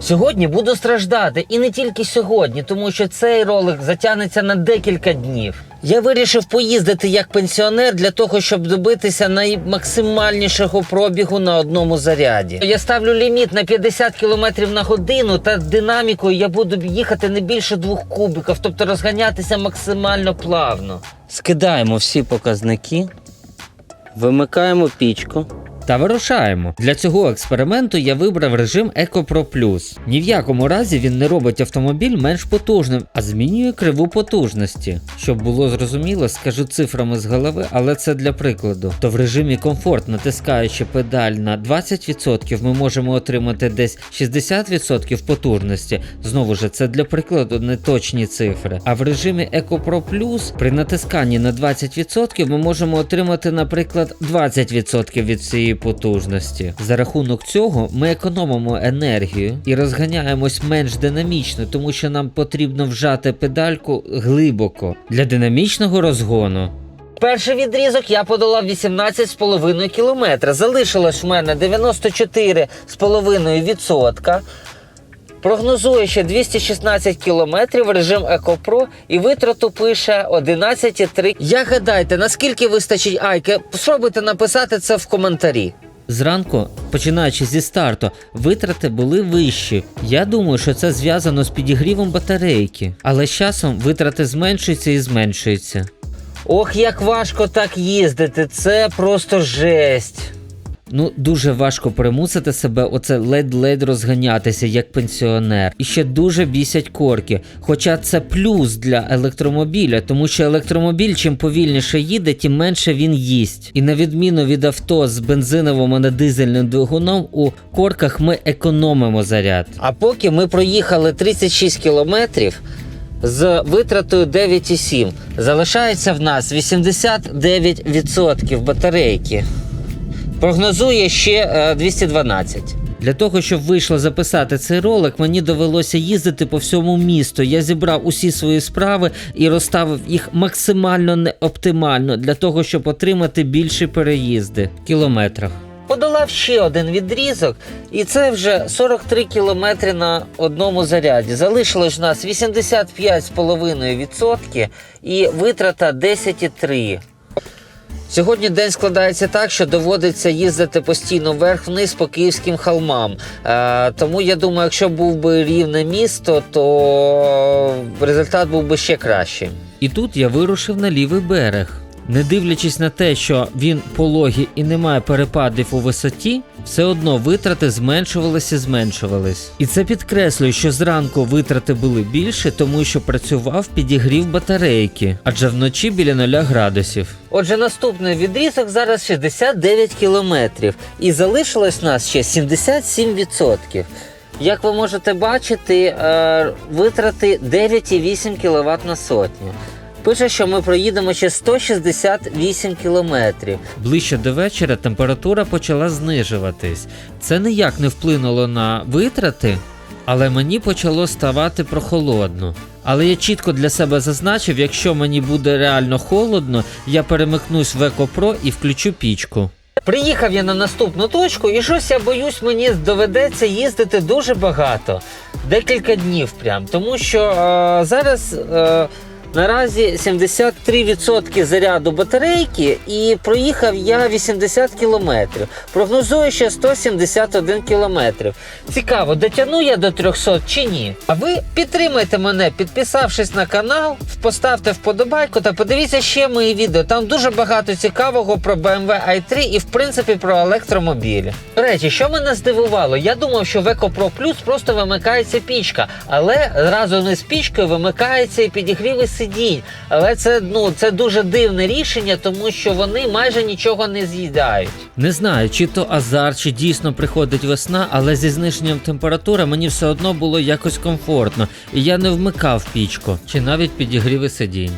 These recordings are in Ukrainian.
Сьогодні буду страждати, і не тільки сьогодні, тому що цей ролик затягнеться на декілька днів. Я вирішив поїздити як пенсіонер для того, щоб добитися наймаксимальнішого пробігу на одному заряді. Я ставлю ліміт на 50 км на годину, та динамікою я буду їхати не більше двох кубиків, тобто розганятися максимально плавно. Скидаємо всі показники, вимикаємо пічку. Та вирушаємо. Для цього експерименту я вибрав режим Eco Pro Plus. Ні в якому разі він не робить автомобіль менш потужним, а змінює криву потужності. Щоб було зрозуміло, скажу цифрами з голови, але це для прикладу. То в режимі комфорт, натискаючи педаль на 20%, ми можемо отримати десь 60% потужності. Знову ж це для прикладу не точні цифри. А в режимі Eco Pro Plus при натисканні на 20% ми можемо отримати, наприклад, 20% від цієї потужності. За рахунок цього ми економимо енергію і розганяємось менш динамічно, тому що нам потрібно вжати педальку глибоко для динамічного розгону. Перший відрізок я подолав 18,5 км. Залишилось в мене 94,5%. Прогнозує ще 216 кілометрів режим EcoPro і витрату пише 11,3. Як гадайте, наскільки вистачить айки? Спробуйте написати це в коментарі. Зранку, починаючи зі старту, витрати були вищі. Я думаю, що це зв'язано з підігрівом батарейки, але з часом витрати зменшуються і зменшуються. Ох, як важко так їздити, це просто жесть. Ну, дуже важко примусити себе оце ледь-ледь розганятися як пенсіонер. І ще дуже бісять корки. Хоча це плюс для електромобіля, тому що електромобіль чим повільніше їде, тим менше він їсть. І на відміну від авто з бензиновим а не дизельним двигуном, у корках ми економимо заряд. А поки ми проїхали 36 кілометрів. З витратою 9,7 залишається в нас 89% батарейки. Прогнозує ще е, 212. Для того, щоб вийшло записати цей ролик, мені довелося їздити по всьому місту. Я зібрав усі свої справи і розставив їх максимально неоптимально для того, щоб отримати більші переїзди в кілометрах. Подолав ще один відрізок, і це вже 43 кілометри на одному заряді. Залишилось в нас 85,5% і витрата 10,3. Сьогодні день складається так, що доводиться їздити постійно вверх-вниз по київським холмам. Е, тому я думаю, якщо був би рівне місто, то результат був би ще кращий. І тут я вирушив на лівий берег. Не дивлячись на те, що він пологий і не має перепадів у висоті, все одно витрати зменшувалися і зменшувались. І це підкреслює, що зранку витрати були більше, тому що працював підігрів батарейки, адже вночі біля 0 градусів. Отже, наступний відрізок зараз 69 кілометрів, і залишилось нас ще 77%. Як ви можете бачити, е, витрати 9,8 кВт на сотню. Пише, що ми проїдемо ще 168 кілометрів. Ближче до вечора температура почала знижуватись. Це ніяк не вплинуло на витрати, але мені почало ставати прохолодно. Але я чітко для себе зазначив, якщо мені буде реально холодно, я перемикнусь в EcoPro і включу пічку. Приїхав я на наступну точку, і щось я боюсь, мені доведеться їздити дуже багато. Декілька днів прям. Тому що е, зараз. Е, Наразі 73% заряду батарейки і проїхав я 80 кілометрів. Прогнозую ще 171 кілометрів. Цікаво, дотягну я до 300 чи ні? А ви підтримайте мене, підписавшись на канал, поставте вподобайку та подивіться ще мої відео. Там дуже багато цікавого про BMW i3 і в принципі про електромобілі. До речі, що мене здивувало, я думав, що в Eco Pro Plus просто вимикається пічка, але разом із пічкою вимикається і підігрів сидінь. Але це ну це дуже дивне рішення, тому що вони майже нічого не з'їдають. Не знаю, чи то азарт, чи дійсно приходить весна, але зі зниженням температури мені все одно було якось комфортно, і я не вмикав пічку, чи навіть підігріви сидінь.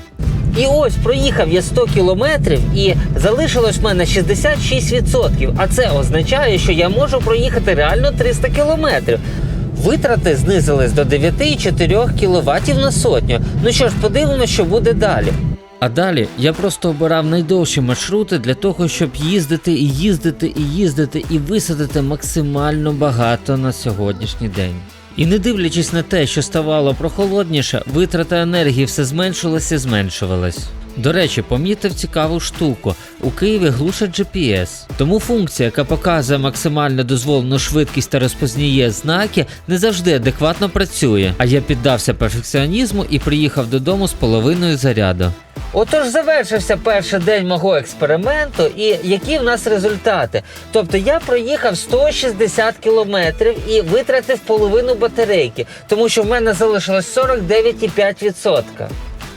І ось проїхав я 100 кілометрів і залишилось в мене 66%. А це означає, що я можу проїхати реально 300 кілометрів. Витрати знизились до 9,4 кВт на сотню. Ну що ж, подивимося, що буде далі. А далі я просто обирав найдовші маршрути для того, щоб їздити і їздити і їздити і висадити максимально багато на сьогоднішній день. І не дивлячись на те, що ставало прохолодніше, витрата енергії все зменшилась і зменшувалась. До речі, помітив цікаву штуку. У Києві глушать GPS. Тому функція, яка показує максимально дозволену швидкість та розпознає знаки, не завжди адекватно працює. А я піддався перфекціонізму і приїхав додому з половиною заряду. Отож завершився перший день мого експерименту, і які в нас результати? Тобто я проїхав 160 кілометрів і витратив половину батарейки, тому що в мене залишилось 49,5%.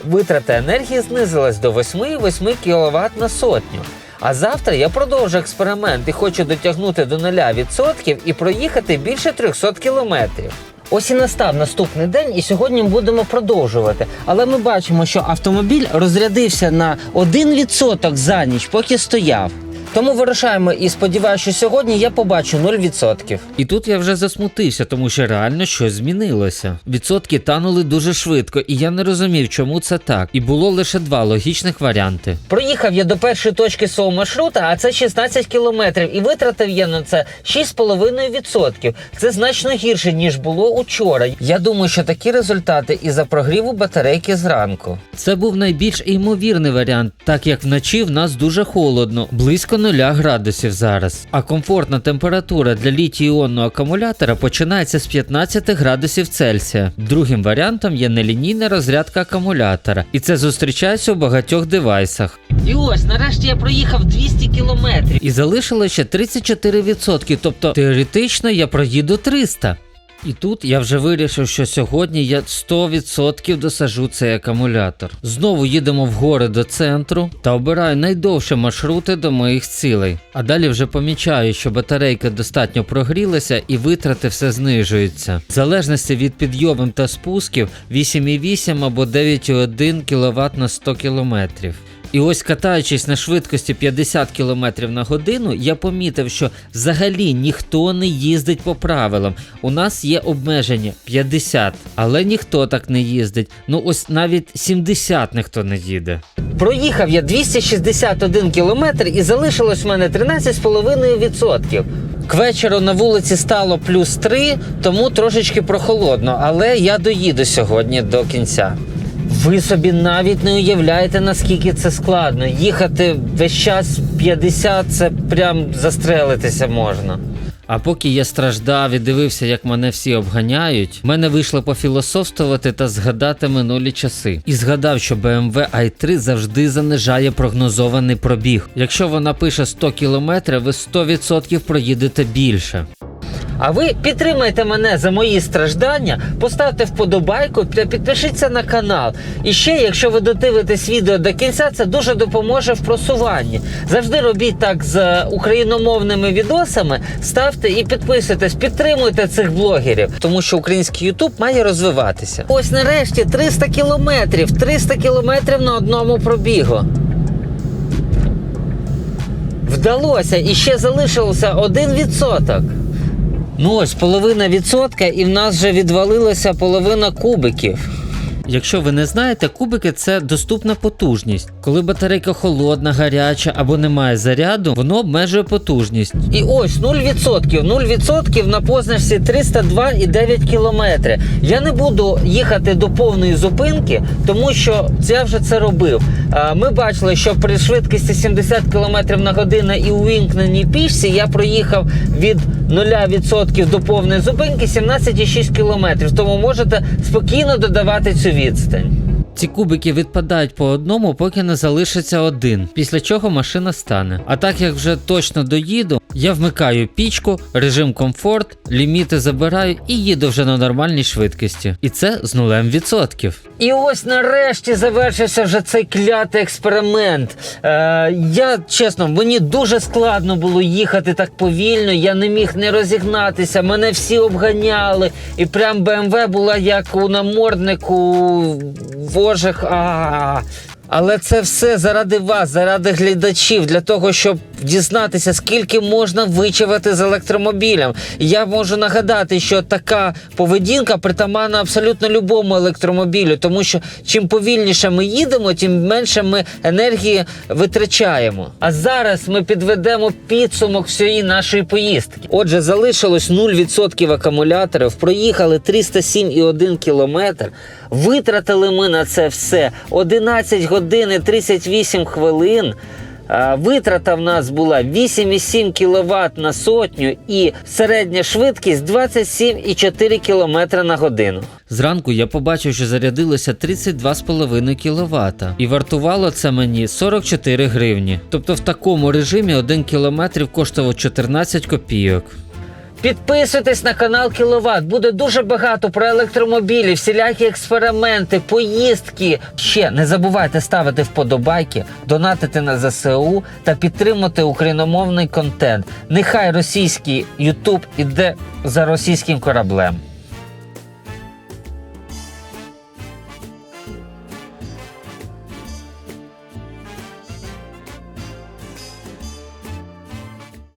Витрата енергії знизилась до 8-8 кВт на сотню. А завтра я продовжу експеримент і хочу дотягнути до 0% і проїхати більше 300 кілометрів. Ось і настав наступний день, і сьогодні будемо продовжувати. Але ми бачимо, що автомобіль розрядився на 1% за ніч, поки стояв. Тому вирушаємо і сподіваюся, що сьогодні я побачу 0%. І тут я вже засмутився, тому що реально щось змінилося. Відсотки танули дуже швидко, і я не розумів, чому це так. І було лише два логічних варіанти. Проїхав я до першої точки свого маршрута, а це 16 кілометрів, і витратив я на це 6,5%. Це значно гірше ніж було учора. Я думаю, що такі результати із-за прогріву батарейки зранку. Це був найбільш ймовірний варіант, так як вночі в нас дуже холодно, близько 0 градусів зараз. А комфортна температура для літій-іонного акумулятора починається з 15 градусів Цельсія. Другим варіантом є нелінійна розрядка акумулятора, і це зустрічається у багатьох девайсах. І ось нарешті я проїхав 200 кілометрів. І залишилося ще 34%, тобто теоретично я проїду 300. І тут я вже вирішив, що сьогодні я 100% досажу цей акумулятор. Знову їдемо в гори до центру та обираю найдовші маршрути до моїх цілей. А далі вже помічаю, що батарейка достатньо прогрілася і витрати все знижуються. В залежності від підйомів та спусків 8,8 або 9,1 кВт на 100 км. І ось катаючись на швидкості 50 км на годину, я помітив, що взагалі ніхто не їздить по правилам. У нас є обмеження 50, але ніхто так не їздить. Ну ось навіть 70 ніхто не їде. Проїхав я 261 кілометр і залишилось в мене 13,5%. К вечору на вулиці стало плюс 3, тому трошечки прохолодно, але я доїду сьогодні до кінця. Ви собі навіть не уявляєте, наскільки це складно. Їхати весь час 50 це прям застрелитися можна. А поки я страждав і дивився, як мене всі обганяють, мене вийшло пофілософствувати та згадати минулі часи. І згадав, що BMW i3 завжди занижає прогнозований пробіг. Якщо вона пише 100 км, ви 100% проїдете більше. А ви підтримайте мене за мої страждання, поставте вподобайку підпишіться на канал. І ще, якщо ви додивитесь відео до кінця, це дуже допоможе в просуванні. Завжди робіть так з україномовними відосами, ставте і підписуйтесь, підтримуйте цих блогерів, тому що український Ютуб має розвиватися. Ось нарешті 300 кілометрів, 300 кілометрів на одному пробігу. Вдалося і ще залишилося 1%. Ну ось половина відсотка, і в нас вже відвалилася половина кубиків. Якщо ви не знаєте, кубики це доступна потужність. Коли батарейка холодна, гаряча або немає заряду, воно обмежує потужність. І ось 0%. 0% на позначці 302,9 км. Я не буду їхати до повної зупинки, тому що я вже це робив. Ми бачили, що при швидкості 70 км на годину і увімкненій пішці я проїхав від 0% до повної зупинки 17,6 км. Тому можете спокійно додавати цю відстань. Ці кубики відпадають по одному, поки не залишиться один, після чого машина стане. А так як вже точно доїду, я вмикаю пічку, режим комфорт, ліміти забираю і їду вже на нормальній швидкості. І це з нулем відсотків. І ось нарешті завершився вже цей клятий експеримент. Е, я чесно, мені дуже складно було їхати так повільно. Я не міг не розігнатися. Мене всі обганяли, і прям БМВ була як у наморднику вожих. Але це все заради вас, заради глядачів, для того, щоб дізнатися, скільки можна вичавати з електромобілем. Я можу нагадати, що така поведінка притаманна абсолютно любому електромобілю, тому що чим повільніше ми їдемо, тим менше ми енергії витрачаємо. А зараз ми підведемо підсумок всієї нашої поїздки. Отже, залишилось 0% акумуляторів, проїхали 307,1 кілометр. Витратили ми на це все 11 годин і 38 хвилин. Витрата в нас була 8,7 кВт на сотню і середня швидкість 27,4 км на годину. Зранку я побачив, що зарядилося 32,5 кВт. І вартувало це мені 44 гривні. Тобто в такому режимі 1 км коштував 14 копійок. Підписуйтесь на канал Кіловат. Буде дуже багато про електромобілі, всілякі експерименти, поїздки. Ще не забувайте ставити вподобайки, донатити на ЗСУ та підтримати україномовний контент. Нехай російський Ютуб іде за російським кораблем.